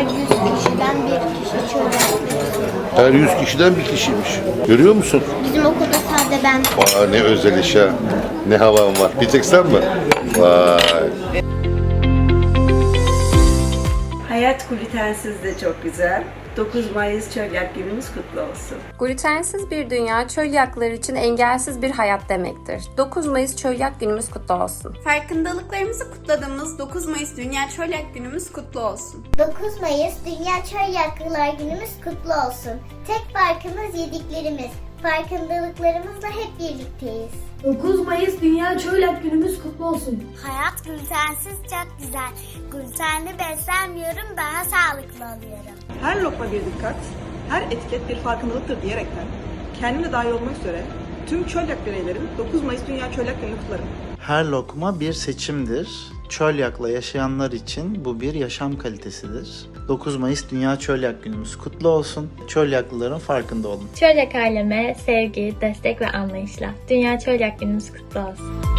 Her 100 kişiden bir kişi çöğretmek. Her 100 kişiden bir kişiymiş. Görüyor musun? Bizim okulda sadece ben. Aa, ne özel iş ha. Ne havan var. Bir tek sen mi? Vay. Hayat glutensiz de çok güzel. 9 Mayıs Çölyak Günümüz kutlu olsun. Glutensiz bir dünya çölyaklar için engelsiz bir hayat demektir. 9 Mayıs Çölyak Günümüz kutlu olsun. Farkındalıklarımızı kutladığımız 9 Mayıs Dünya Çölyak Günümüz kutlu olsun. 9 Mayıs Dünya Çöl Yaklılar Günümüz kutlu olsun. Tek farkımız yediklerimiz. Farkındalıklarımızla hep birlikteyiz. 9 Mayıs Dünya Çölyak Günümüz kutlu olsun. Hayat glutensiz çok güzel. Glutenli beslenmiyorum, daha sağlıklı oluyorum. Her lokma bir dikkat, her etiket bir farkındalıktır diyerekten kendimle dahil olmak üzere tüm çölyak bireylerin 9 Mayıs Dünya Çölyak Günü'nü kutlarım. Her lokma bir seçimdir. Çölyakla yaşayanlar için bu bir yaşam kalitesidir. 9 Mayıs Dünya Çölyak Günümüz kutlu olsun. Çölyaklıların farkında olun. Çölyak aileme sevgi, destek ve anlayışla. Dünya Çölyak Günümüz kutlu olsun.